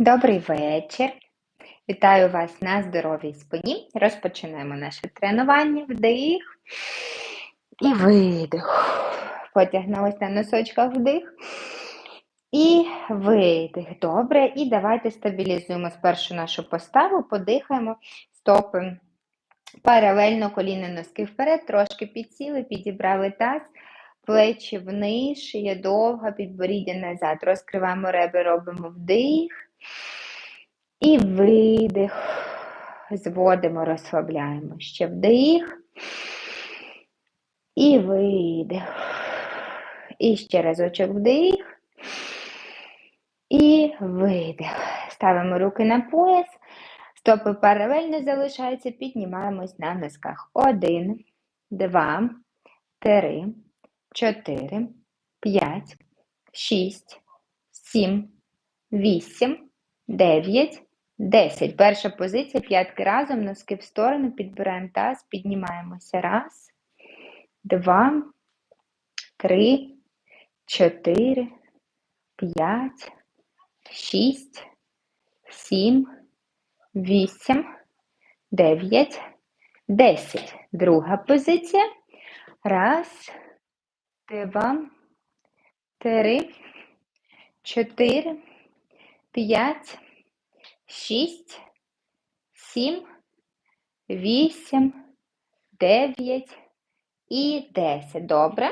Добрий вечір. Вітаю вас на здоровій спині. Розпочинаємо наше тренування. Вдих і видих. Потягнулися на носочках вдих. І видих. Добре. І давайте стабілізуємо спершу нашу поставу, подихаємо, стопи паралельно коліна носки вперед, трошки підсіли, підібрали таз, плечі вниз, шия довга, підборіддя назад. Розкриваємо реби, робимо вдих. І видих. Зводимо, розслабляємо. Ще вдих. І видих. І ще разочок вдих. І видих. Ставимо руки на пояс. Стопи паралельно залишаються, піднімаємось на носках. Один, два, три, чотири, п'ять, шість, сім, вісім, дев'ять, десять. Перша позиція. П'ятки разом, носки в сторону, підбираємо таз, піднімаємося. Раз, два, три, чотири, п'ять, шість, сім, вісім, дев'ять, десять. Друга позиція. Раз, два, три, чотири, п'ять, шість, сім, вісім, дев'ять і десять. Добре.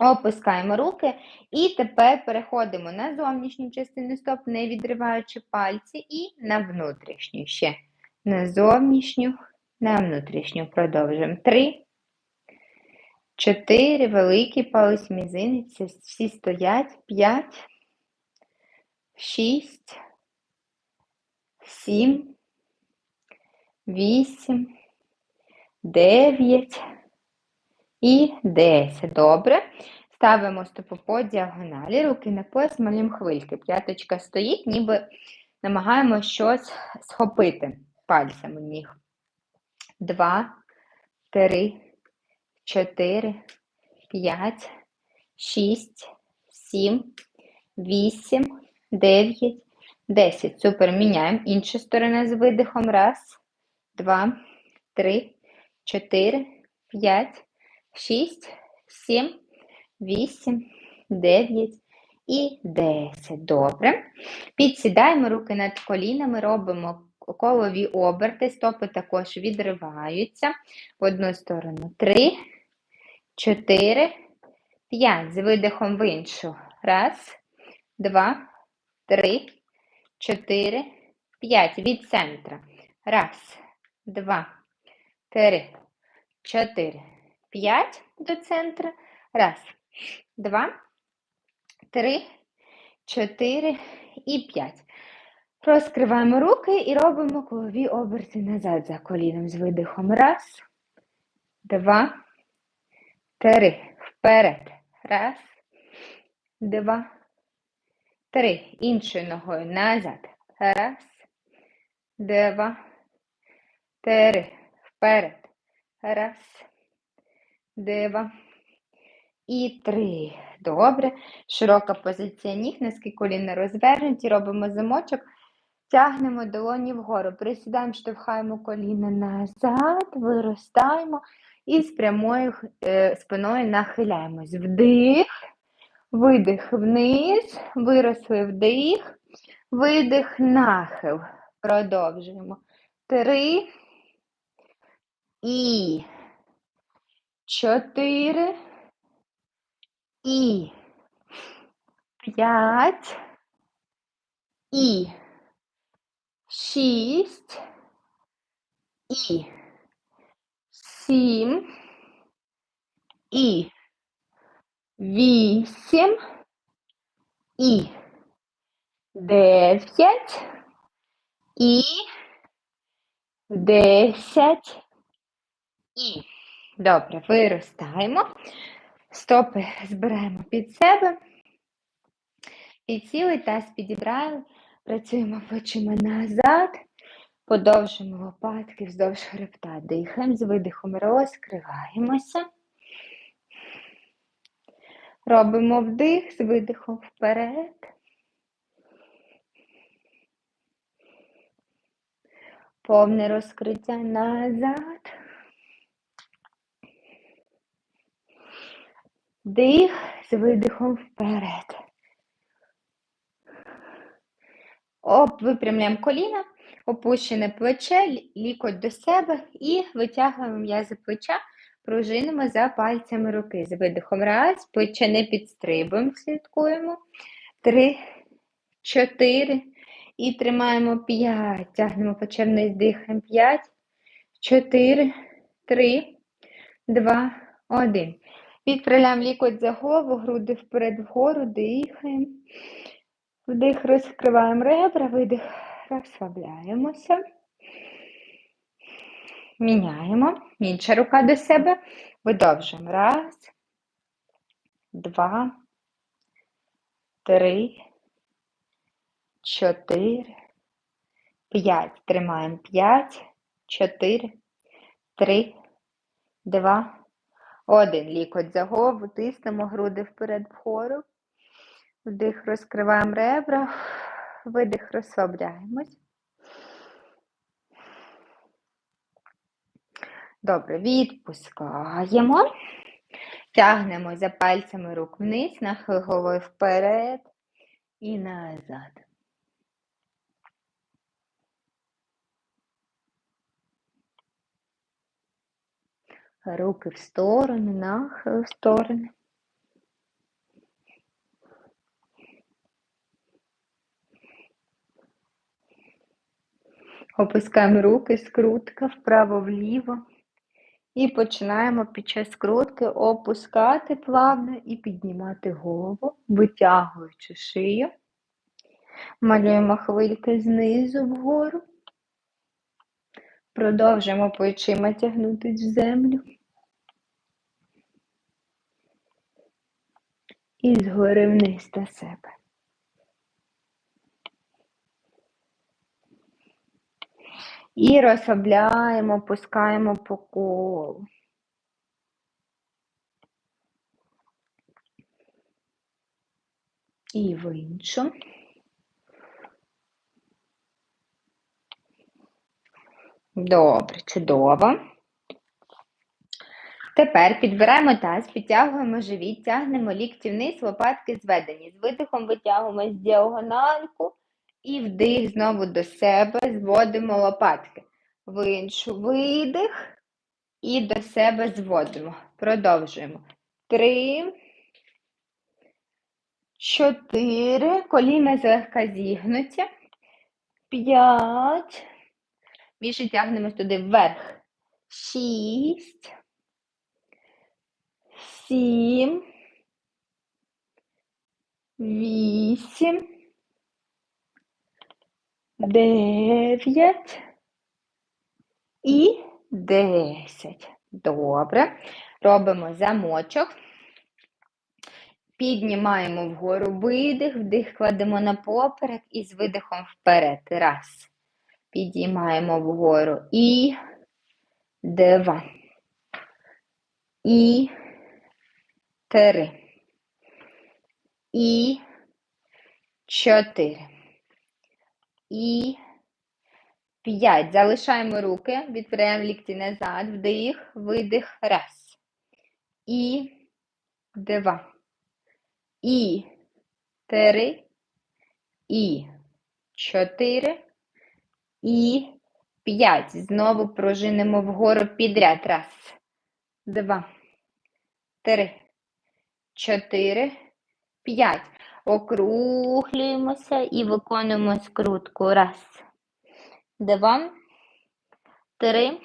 Опускаємо руки. І тепер переходимо на зовнішню частину стоп, не відриваючи пальці, і на внутрішню ще. На зовнішню, на внутрішню. Продовжуємо. Три. Чотири. Великий палець мізинець. Всі стоять. П'ять. Шість. Сім. Вісім. Дев'ять. І 10. Добре. Ставимо стопу по діагоналі, руки на пояс, малюємо хвильки. П'яточка стоїть, ніби намагаємося щось схопити пальцями ніг. Два, три, чотири, п'ять, шість, сім, вісім, дев'ять, десять. Супер. Міняємо. Інша сторона з видихом. Раз, два, три, чотири, п'ять. 6, 7, 8, 9 і 10. Добре. Підсідаємо руки над колінами, робимо колові оберти, стопи також відриваються в одну сторону. 3, 4, 5. З видихом в іншу. Раз, два, три, чотири, п'ять. Від центра. Раз, два, три, чотири. 5 до центра. Раз, два, три, чотири і п'ять. Розкриваємо руки і робимо колові оберти назад за коліном з видихом. Раз, два, три. Вперед. Раз, два, три. Іншою ногою назад. Раз, два, три. Вперед. Раз дива. І три. Добре. Широка позиція ніг, носки коліна розвернуті, робимо замочок, тягнемо долоні вгору. Присідаємо, штовхаємо коліна назад, виростаємо і з прямою е, спиною нахиляємось. Вдих, видих вниз, виросли вдих, видих, нахил. Продовжуємо. Три. І. Чотири. І. П'ять. І. Шість. І. Сім. І вісім і дев'ять і десять і Добре, виростаємо. Стопи збираємо під себе. Підсіли, таз підібрали. Працюємо плечима назад. Подовжуємо лопатки вздовж хребта. Дихаємо, з видихом розкриваємося. Робимо вдих з видихом вперед. Повне розкриття назад. Дих з видихом вперед. Оп, випрямляємо коліна, опущене плече, лікоть до себе і витягуємо м'язи плеча, пружинимо за пальцями руки. З видихом раз, не підстрибуємо, слідкуємо. Три, чотири. І тримаємо п'ять. Тягнемо плече вниз, дихаємо. П'ять, чотири, три, два, один. Відправляємо лікоть за голову, груди вперед вгору, дихаємо. Вдих, розкриваємо ребра, видих, розслабляємося. Міняємо. Інша рука до себе. Видовжуємо. Раз, два, три, чотири, п'ять. Тримаємо п'ять, чотири, три, два, один. Лікоть за голову, тиснемо груди вперед вгору. Вдих, розкриваємо ребра, видих, розслабляємось. Добре, відпускаємо. Тягнемо за пальцями рук вниз, нахил вперед і назад. Руки в сторони, нахил в сторони. Опускаємо руки, скрутка вправо-вліво. І починаємо під час скрутки опускати плавно і піднімати голову, витягуючи шию. Малюємо хвильки знизу вгору. Продовжуємо плечима тягнутися в землю. І згори вниз до себе. І розслабляємо, пускаємо по колу. І в іншу. Добре, чудово. Тепер підбираємо таз, підтягуємо живіт, тягнемо лікті вниз, лопатки зведені. З видихом витягуємо з діагональку і вдих знову до себе, зводимо лопатки. В іншу видих і до себе зводимо. Продовжуємо. Три, чотири. Коліна злегка зігнуті. П'ять. Більше тягнемось туди вверх. Шість. Сім. Вісім. Дев'ять. І десять. Добре. Робимо замочок. Піднімаємо вгору видих, вдих кладемо на поперек і з видихом вперед. Раз. Підіймаємо вгору. І два. І три. І чотири. І п'ять. Залишаємо руки, відправляємо лікті назад, вдих, видих, раз. І два. І три. І чотири. І п'ять. Знову пружинимо вгору підряд. Раз, два, три, чотири, п'ять. Округлюємося і виконуємо скрутку. Раз, два, три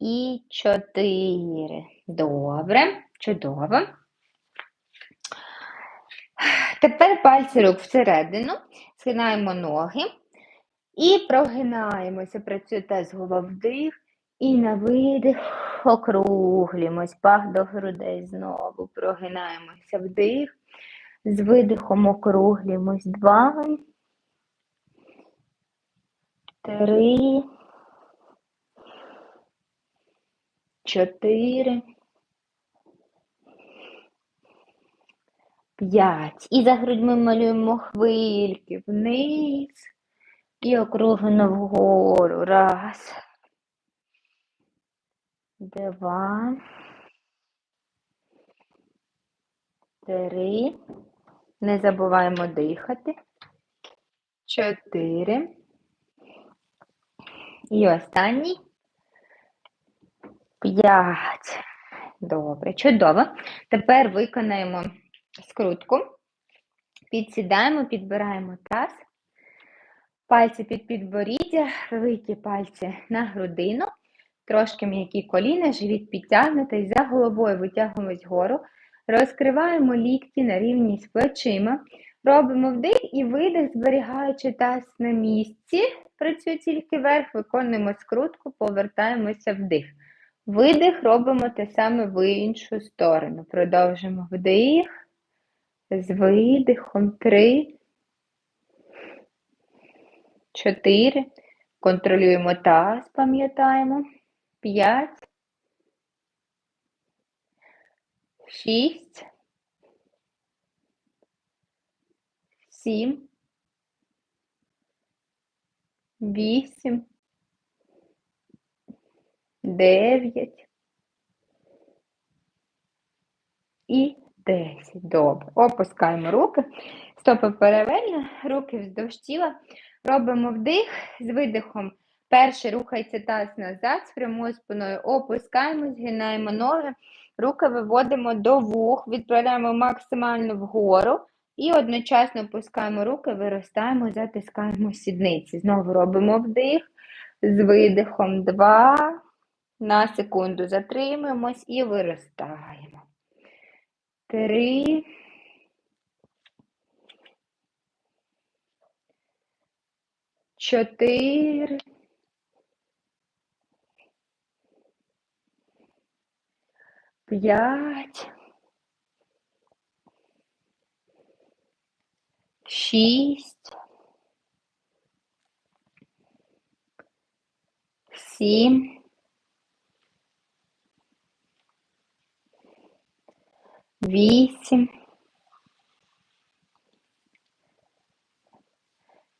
і чотири. Добре, чудово. Тепер пальці рук всередину, схинаємо ноги і прогинаємося. Працює таз голова вдих. І на видих округлюємось. Пах до грудей знову. Прогинаємося вдих. З видихом округлюємось. Два. Три. Чотири. П'ять. І за грудьми малюємо хвильки вниз, І округлено вгору. Раз. Два. Три. Не забуваємо дихати. Чотири. І останній. П'ять. Добре, чудово. Тепер виконаємо скрутку. Підсідаємо, підбираємо таз. Пальці під підборіддя, великі пальці на грудину. Трошки м'які коліна, живіт підтягнутий, за головою витягуємось вгору. Розкриваємо лікті на рівні з плечима. Робимо вдих і видих, зберігаючи таз на місці. Працює тільки вверх, виконуємо скрутку, повертаємося вдих. Видих, робимо те саме в іншу сторону. Продовжимо вдих. З видихом. Три. Чотири. Контролюємо таз, пам'ятаємо. П'ять. Шість. Сім. Вісім. Дев'ять. І десять. Добре. Опускаємо руки. Стопи паралельно, руки вздовж тіла. Робимо вдих з видихом. Перший рухається таз назад, з прямою спиною опускаємо, згинаємо ноги, руки виводимо до вух, відправляємо максимально вгору і одночасно опускаємо руки, виростаємо, затискаємо сідниці. Знову робимо вдих з видихом. Два. На секунду затримуємось і виростаємо. Три. Чотири. П'ять. Шість. Сім. Вісім.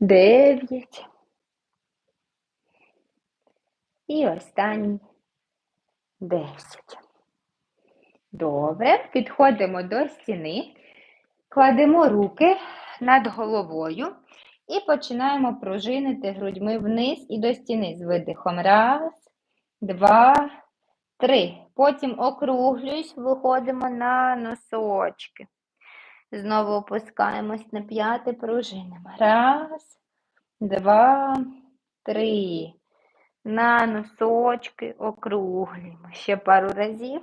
Дев'ять. І останній десять. Добре, підходимо до стіни, кладемо руки над головою і починаємо пружинити грудьми вниз і до стіни з видихом. Раз, два, три. Потім округлююсь, виходимо на носочки. Знову опускаємось на п'яте пружинимо. Раз, два, три. На носочки округлюємо. Ще пару разів.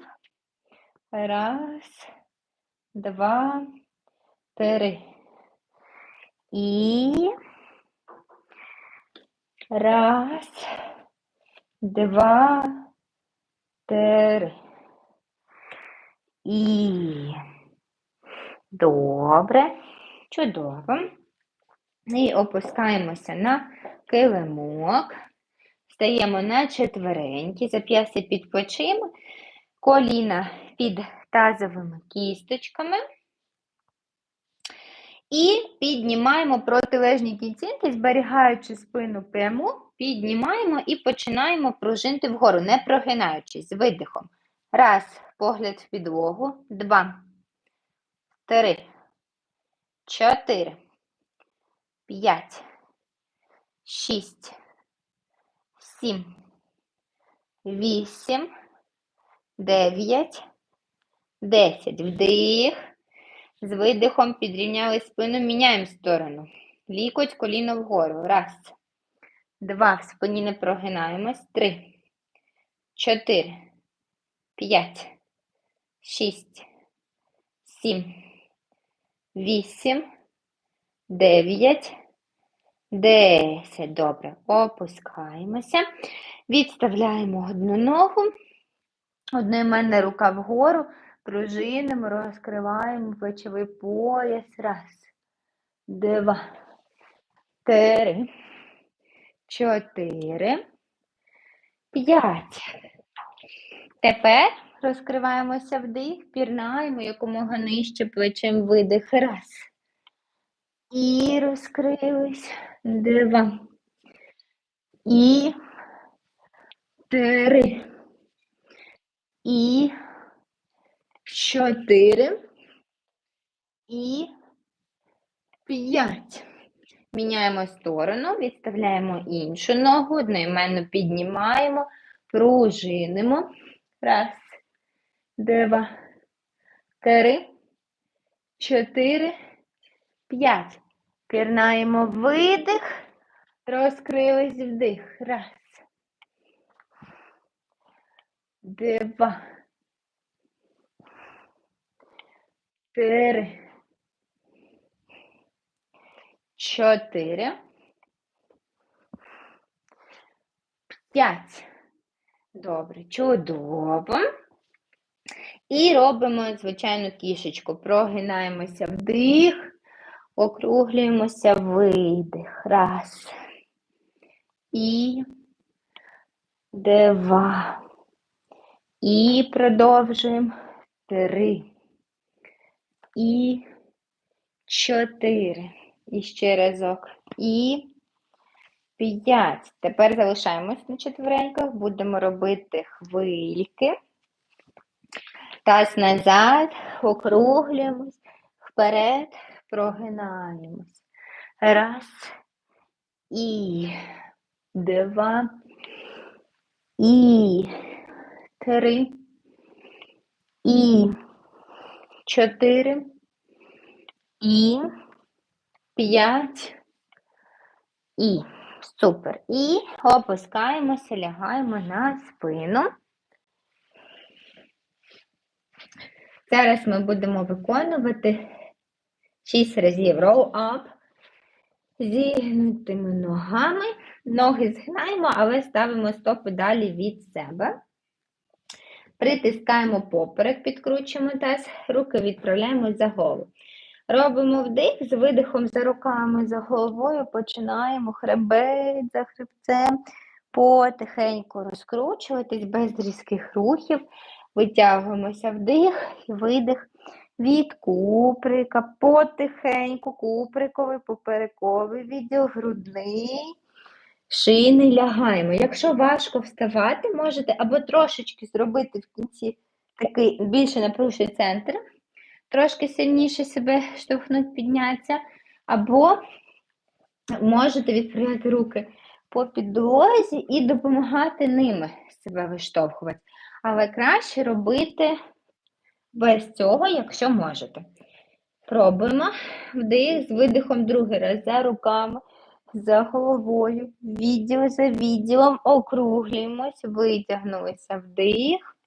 Раз, два, три. І раз, два, три. І добре, чудово. І опускаємося на килимок. Стаємо на четверенькі, зап'ястя під плечима, коліна під тазовими кісточками. І піднімаємо протилежні кінцівки, зберігаючи спину пряму, піднімаємо і починаємо пружинити вгору, не прогинаючись, з видихом. Раз, погляд в підлогу. Два, три, чотири, п'ять, шість, сім, вісім, дев'ять, десять. Вдих. З видихом підрівняли спину, міняємо сторону. Лікоть, коліно вгору. Раз. Два. В спині не прогинаємось. Три. Чотири. П'ять. Шість. Сім. Вісім. Дев'ять. Десять. Добре. Опускаємося. Відставляємо одну ногу. Одноіменна рука вгору. Пружинимо, розкриваємо плечовий пояс. Раз, два, три, чотири, п'ять. Тепер розкриваємося вдих, пірнаємо якомога нижче плечем видих. Раз. І розкрились. Два. і три, і чотири, і п'ять. Міняємо сторону, відставляємо іншу ногу, одноіменно піднімаємо, пружинимо. Раз, два, три, чотири, п'ять. Пірнаємо видих, розкрились вдих. Раз. Два. Три. Чотири. П'ять. Добре, чудово. І робимо звичайну кішечку. Прогинаємося вдих, округлюємося видих. Раз. І два. І продовжуємо. Три. І чотири. І ще разок. І п'ять. Тепер залишаємось на четвереньках. Будемо робити хвильки. Таз назад, округлюємось, вперед, прогинаємось. Раз. І два. І три. І чотири. І п'ять. І. Супер. І опускаємося, лягаємо на спину. Зараз ми будемо виконувати 6 разів roll up зігнутими ногами. Ноги згинаємо, але ставимо стопи далі від себе. Притискаємо поперек, підкручуємо таз, руки відправляємо за голову. Робимо вдих з видихом за руками, за головою, починаємо хребет за хребцем, потихеньку розкручуватись без різких рухів. Витягуємося вдих і видих від куприка, потихеньку, куприковий, поперековий відділ, грудний, шийний лягаємо. Якщо важко вставати, можете або трошечки зробити в кінці такий більше напружений центр, трошки сильніше себе штовхнути, піднятися, або можете відправляти руки по підлозі і допомагати ними себе виштовхувати. Але краще робити без цього, якщо можете. Пробуємо вдих з видихом другий раз за руками, за головою, відділ за відділом, округлюємось, витягнулися вдих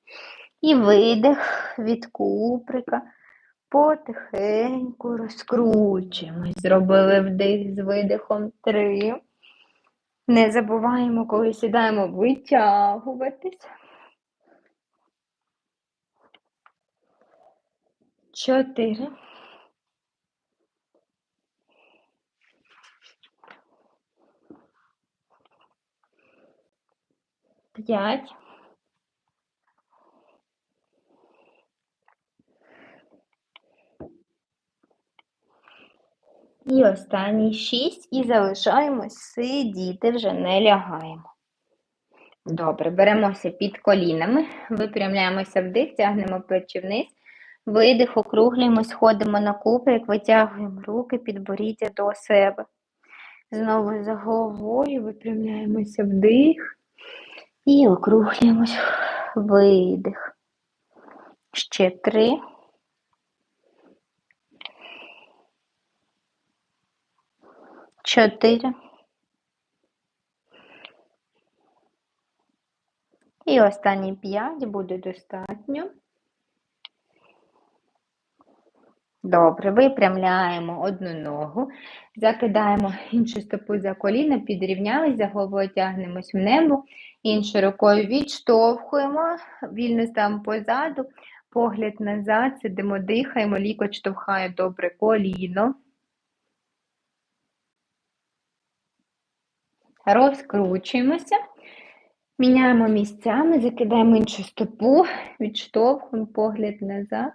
і видих від куприка. Потихеньку розкручуємось. Зробили вдих з видихом три. Не забуваємо, коли сідаємо, витягуватись. Чотири. П'ять. І останній шість. І залишаємось сидіти, вже не лягаємо. Добре, беремося під колінами, випрямляємося вдих, тягнемо плечі вниз. Видих, округлюємось, ходимо на куприк, витягуємо руки, підборіддя до себе. Знову за головою випрямляємося вдих і округлюємось видих. Ще три. Чотири. І останні п'ять буде достатньо. Добре, випрямляємо одну ногу, закидаємо іншу стопу за коліна, підрівнялись, за головою тягнемось в небо, іншою рукою відштовхуємо, вільно ставимо позаду, погляд назад, сидимо, дихаємо, лікоть штовхає добре коліно. Розкручуємося, міняємо місцями, закидаємо іншу стопу, відштовхуємо погляд назад.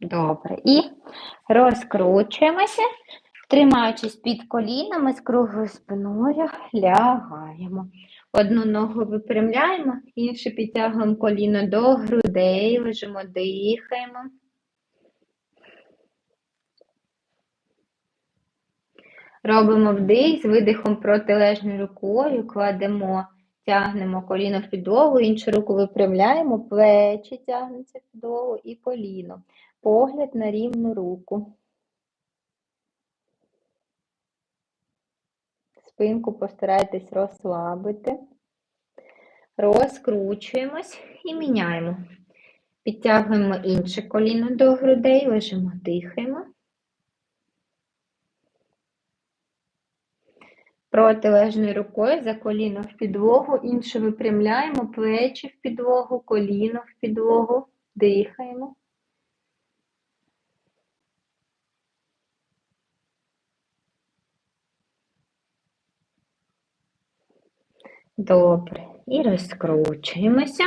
Добре. І розкручуємося. Тримаючись під колінами з круглою спиною, лягаємо. Одну ногу випрямляємо, іншу підтягуємо коліно до грудей, лежимо, дихаємо. Робимо вдих з видихом протилежною рукою, кладемо, тягнемо коліно в підлогу, іншу руку випрямляємо, плечі тягнуться в підлогу і коліно. Погляд на рівну руку. Спинку постарайтесь розслабити. Розкручуємось і міняємо. Підтягуємо інше коліно до грудей, лежимо, дихаємо. Протилежною рукою за коліно в підлогу, іншу випрямляємо, плечі в підлогу, коліно в підлогу, дихаємо. Добре. І розкручуємося.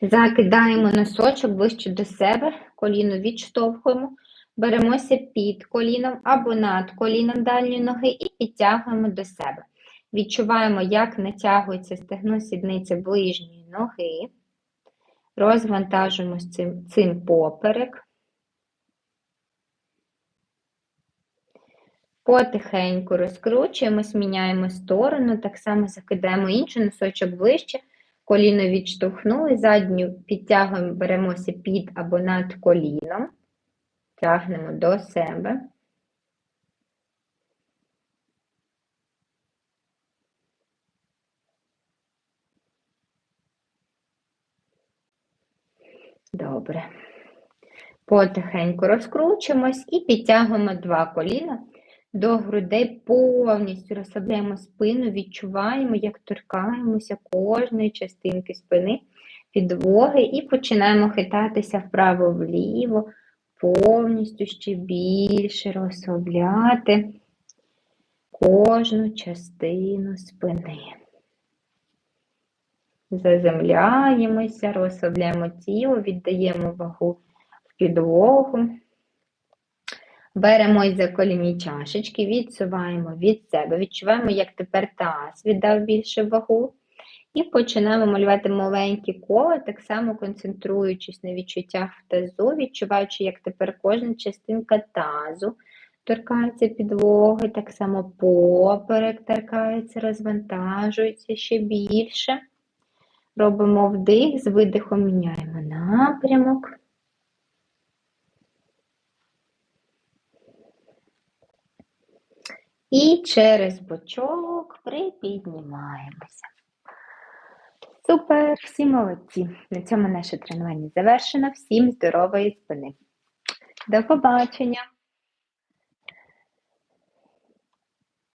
Закидаємо носочок ближче до себе, коліно відштовхуємо, беремося під коліном або над коліном дальньої ноги і підтягуємо до себе. Відчуваємо, як натягується стегно сідниця ближньої ноги. Розвантажуємо цим, цим поперек. Потихеньку розкручуємось, міняємо сторону, так само закидаємо інший носочок ближче, коліно відштовхнули, задню підтягуємо, беремося під або над коліном, тягнемо до себе. Добре. Потихеньку розкручуємось і підтягуємо два коліна до грудей, повністю розслабляємо спину, відчуваємо, як торкаємося кожної частинки спини, підлоги і починаємо хитатися вправо-вліво, повністю ще більше розслабляти кожну частину спини. Заземляємося, розслабляємо тіло, віддаємо вагу в підлогу. Беремо за коліні чашечки, відсуваємо від себе, відчуваємо, як тепер таз віддав більше вагу. І починаємо малювати маленькі кола, так само концентруючись на відчуттях в тазу, відчуваючи, як тепер кожна частинка тазу торкається підлоги, так само поперек торкається, розвантажується ще більше. Робимо вдих, з видихом міняємо напрямок. І через бочок припіднімаємося. Супер, всі молодці. На цьому наше тренування завершено. Всім здорової спини. До побачення!